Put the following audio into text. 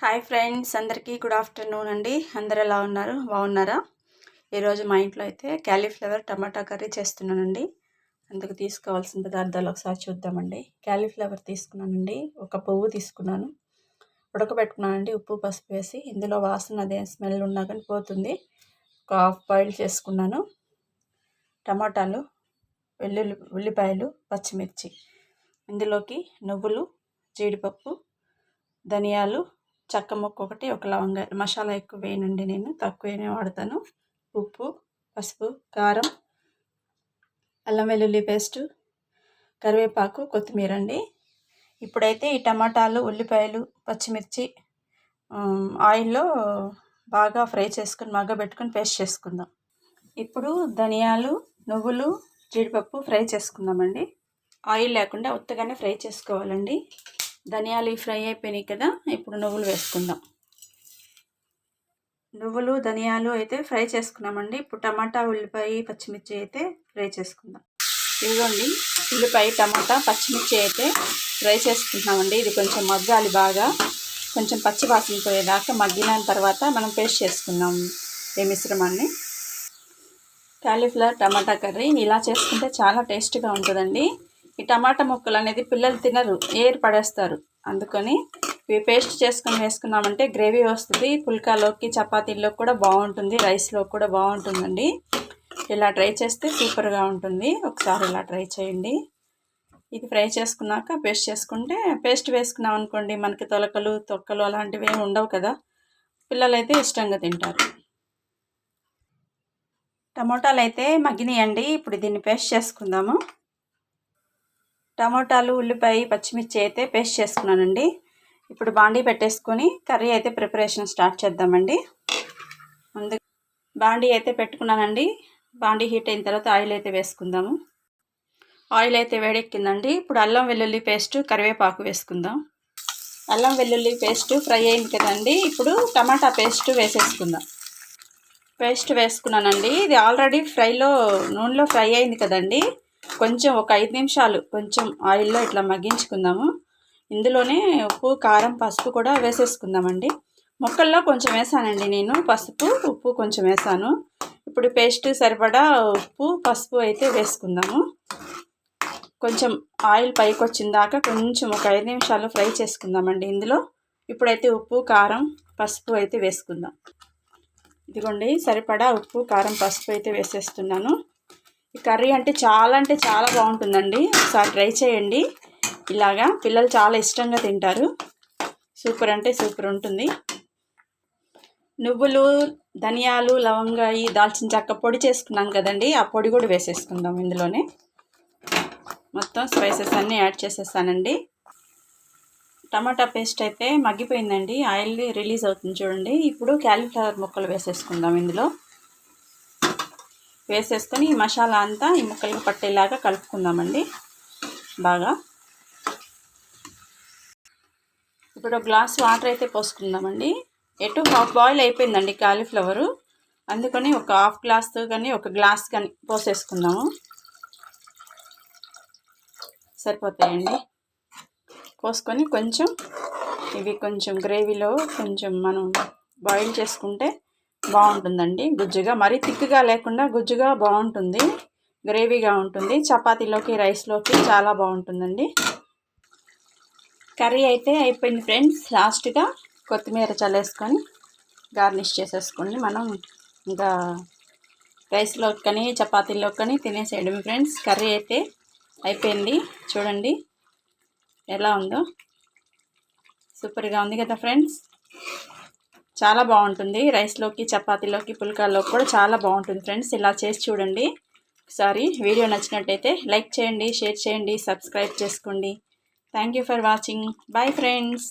Hi friends అందరికీ good afternoon అండి. అందరు ఎలా ఉన్నారు? బాగున్నారా? ఈరోజు మా ఇంట్లో అయితే క్యాలీఫ్లవర్ టమాటా కర్రీ చేస్తున్నానండి. అందుకు తీసుకోవాల్సిన పదార్థాలు ఒకసారి చూద్దామండి. క్యాలీఫ్లవర్ తీసుకున్నానండి. ఒక పువ్వు తీసుకున్నాను. ఉడకబెట్టుకున్నానండి. ఉప్పు పసుపు వేసి ఇందులో వాసన అదే స్మెల్ ఉన్నా కానీ పోతుంది. ఒక హాఫ్ బాయిల్ చేసుకున్నాను. టమాటాలు వెల్లుల్లి ఉల్లిపాయలు పచ్చిమిర్చి. ఇందులోకి నువ్వులు జీడిపప్పు ధనియాలు చక్క ముక్క ఒకటి ఒక లవంగా మసాలా ఎక్కువ వేయనండి నేను తక్కువనే వాడతాను. ఉప్పు పసుపు కారం అల్లం వెల్లుల్లి పేస్టు కరివేపాకు కొత్తిమీర అండి. ఇప్పుడైతే ఈ టమాటాలు ఉల్లిపాయలు పచ్చిమిర్చి ఆయిల్లో బాగా ఫ్రై చేసుకుని మగ్గబెట్టుకుని పేస్ట్ చేసుకుందాం. ఇప్పుడు ధనియాలు నువ్వులు జీడిపప్పు ఫ్రై చేసుకుందామండి. ఆయిల్ లేకుండా ఉత్తగానే ఫ్రై చేసుకోవాలండి. ధనియాలు ఫ్రై అయిపోయినాయి కదా ఇప్పుడు నువ్వులు వేసుకుందాం. నువ్వులు ధనియాలు అయితే ఫ్రై చేసుకున్నామండి. ఇప్పుడు టమాటా ఉల్లిపాయ పచ్చిమిర్చి అయితే ఫ్రై చేసుకుందాం. ఇదిగోండి ఉల్లిపాయ టమాటా పచ్చిమిర్చి అయితే ఫ్రై చేసుకుంటున్నామండి. ఇది కొంచెం మగ్గాలి బాగా. కొంచెం పచ్చి వాసన పోయేదాకా మగ్గిన తర్వాత మనం పేస్ట్ చేసుకుందాం ఈ మిశ్రమాన్ని. కాలీఫ్లవర్ టమాటా కర్రీ ఇలా చేసుకుంటే చాలా టేస్ట్గా ఉంటుందండి. ఈ టమాటా ముక్కలు అనేది పిల్లలు తినరు ఏరు పడేస్తారు. అందుకని ఇవి పేస్ట్ చేసుకొని వేసుకున్నామంటే గ్రేవీ వస్తుంది. పుల్కాలోకి చపాతీల్లో కూడా బాగుంటుంది రైస్లో కూడా బాగుంటుందండి. ఇలా ట్రై చేస్తే సూపర్గా ఉంటుంది. ఒకసారి ఇలా ట్రై చేయండి. ఇది ఫ్రై చేసుకున్నాక పేస్ట్ చేసుకుంటే పేస్ట్ వేసుకున్నాం అనుకోండి మనకి తొలకలు తొక్కలు అలాంటివి ఏమి ఉండవు కదా. పిల్లలైతే ఇష్టంగా తింటారు. టమోటాలు అయితే మగ్గినాయండి. ఇప్పుడు దీన్ని పేస్ట్ చేసుకుందాము. టమోటాలు ఉల్లిపాయ పచ్చిమిర్చి అయితే పేస్ట్ చేసుకున్నానండి. ఇప్పుడు బాండీ పెట్టేసుకొని కర్రీ అయితే ప్రిపరేషన్ స్టార్ట్ చేద్దామండి. ముందు బాండీ అయితే పెట్టుకున్నానండి. బాండీ హీట్ అయిన తర్వాత ఆయిల్ అయితే వేసుకుందాము. ఆయిల్ అయితే వేడెక్కిందండి. ఇప్పుడు అల్లం వెల్లుల్లి పేస్ట్ కరివేపాకు వేసుకుందాం. అల్లం వెల్లుల్లి పేస్ట్ ఫ్రై అయింది కదండి. ఇప్పుడు టమాటా పేస్ట్ వేసేసుకుందాం. పేస్ట్ వేసుకున్నానండి. ఇది ఆల్రెడీ ఫ్రైలో నూనెలో ఫ్రై అయింది కదండి. కొంచెం ఒక ఐదు నిమిషాలు కొంచెం ఆయిల్లో ఇట్లా మగ్గించుకుందాము. ఇందులోనే ఉప్పు కారం పసుపు కూడా వేసేసుకుందామండి. మొక్కల్లో కొంచెం వేసానండి నేను. పసుపు ఉప్పు కొంచెం వేసాను. ఇప్పుడు పేస్ట్ సరిపడా ఉప్పు పసుపు అయితే వేసుకుందాము. కొంచెం ఆయిల్ పైకి వచ్చిన దాకా కొంచెం ఒక ఐదు నిమిషాలు ఫ్రై చేసుకుందామండి ఇందులో. ఇప్పుడైతే ఉప్పు కారం పసుపు అయితే వేసుకుందాం. ఇదిగోండి సరిపడా ఉప్పు కారం పసుపు అయితే వేసేస్తున్నాను. కర్రీ అంటే చాలా అంటే చాలా బాగుంటుందండి. ఒకసారి ట్రై చేయండి. ఇలాగా పిల్లలు చాలా ఇష్టంగా తింటారు. సూపర్ అంటే సూపర్ ఉంటుంది. నువ్వులు ధనియాలు లవంగాయి దాల్చిన చెక్క పొడి చేసుకున్నాం కదండి. ఆ పొడి కూడా వేసేసుకుందాం ఇందులోనే. మొత్తం స్పైసెస్ అన్నీ యాడ్ చేసేసానండి. టమాటా పేస్ట్ అయితే మగ్గిపోయిందండి. ఆయిల్ రిలీజ్ అవుతుంది చూడండి. ఇప్పుడు క్యాలీఫ్లవర్ ముక్కలు వేసేసుకుందాం ఇందులో. వేసేసుకొని ఈ మసాలా అంతా ఈ ముక్కలకు పట్టేలాగా కలుపుకుందామండి. బాగా. ఇప్పుడు గ్లాస్ వాటర్ అయితే పోసుకుందామండి. ఎటు హాఫ్ బాయిల్ అయిపోయిందండి కాలీఫ్లవరు. అందుకని ఒక హాఫ్ గ్లాస్ కానీ ఒక గ్లాస్ కానీ పోసేసుకుందాము. సరిపోతాయండి. పోసుకొని కొంచెం ఇవి కొంచెం గ్రేవీలో కొంచెం మనం బాయిల్ చేసుకుంటే బాగుంటుందండి గుజ్జుగా. మరీ థిక్గా లేకుండా గుజ్జుగా బాగుంటుంది గ్రేవీగా ఉంటుంది. చపాతీలోకి రైస్లోకి చాలా బాగుంటుందండి. కర్రీ అయితే అయిపోయింది ఫ్రెండ్స్. లాస్ట్గా కొత్తిమీర చల్లేసుకొని గార్నిష్ చేసేసుకోండి మనం ఇంకా రైస్లో కానీ చపాతీలో కానీ తినేసేయడం ఫ్రెండ్స్. కర్రీ అయితే అయిపోయింది. చూడండి ఎలా ఉందో. సూపర్గా ఉంది కదా ఫ్రెండ్స్. చాలా బాగుంటుంది. రైస్లోకి చపాతీలోకి పుల్కాల్లోకి కూడా చాలా బాగుంటుంది ఫ్రెండ్స్. ఇలా చేసి చూడండి. ఒకసారి వీడియో నచ్చినట్టయితే లైక్ చేయండి షేర్ చేయండి సబ్స్క్రైబ్ చేసుకోండి. Thank for watching. Bye friends.